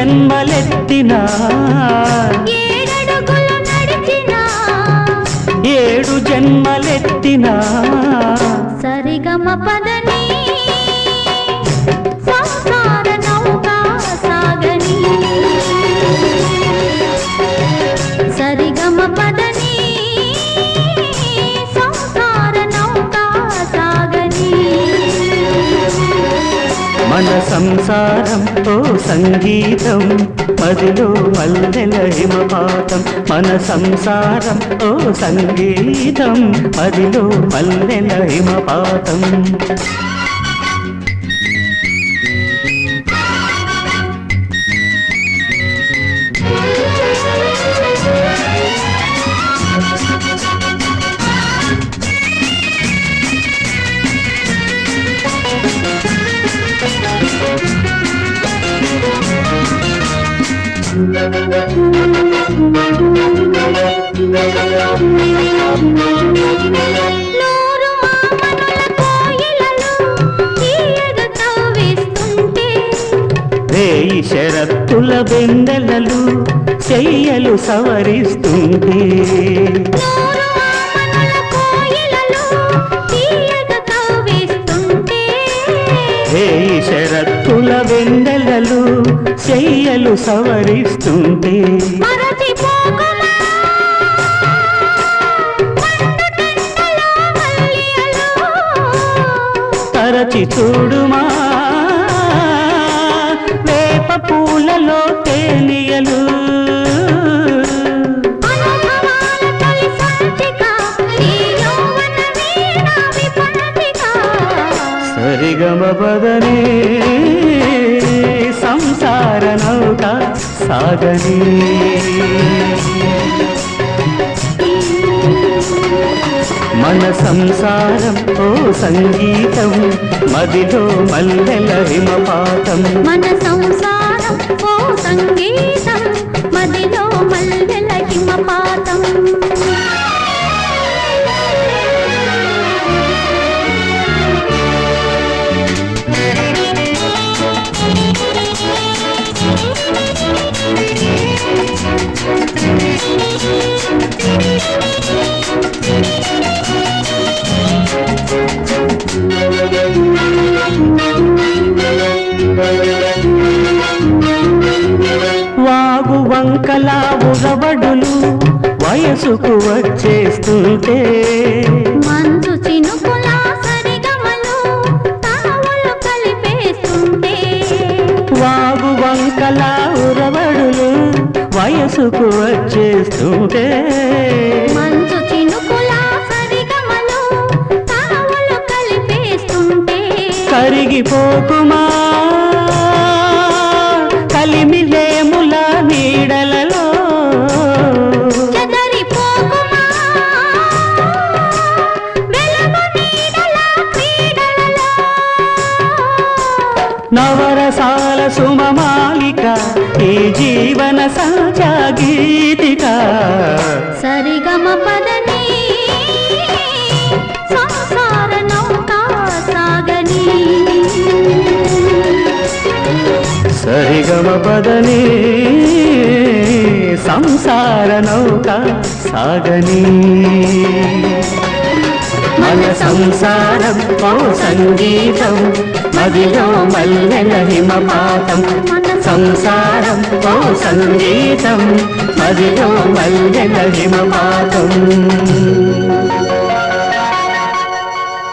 జన్మలెత్తినా? ఏడు జన్మలెత్తినా? సరిగమ పదని మన సంసారంతో సంగీతం. మదిలో మల్లెల హిమపాతం. మన సంసారంతో సంగీతం. మదిలో మల్లెల హిమపాతం. షరత్తుల వెన్నెలలు చెయ్యలు రేయి షరత్తుల వెన్నెలలు చెయ్యలు మల్లియలు తరచి చూడుమా? వేప పూలలో తేలియలు. అనుభవాల సరిగమ సంసార నౌక సాగని. మన సంసారం ఓ సంగీతం మదిలో మల్లెల హిమపాతం. మన సంసారం వంకల ఉరవడులు వయసుకు వచ్చేస్తుంటే. మంచు చినుకుల సరిగమలు తావులు కలిపేస్తుంటే. వాగు వంకల ఉరవడులు వయసుకు వచ్చేస్తుంటే. మంచు చినుకుల సరిగమలు తావులు కలిపేస్తుంటే. కరిగిపోకుమా నవరసాల సుమమాలిక ఈ జీవన సహజ గీతిక సరిగమ పదని సంసార నౌక సాగని. సరిగమ పదని సంసార నౌక సాగని. సంసారం ఓ సంగీతం మదిలో మల్లెల హిమపాతం. సంసారం ఓ సంగీతం మదిలో మల్లెల హిమపాతం.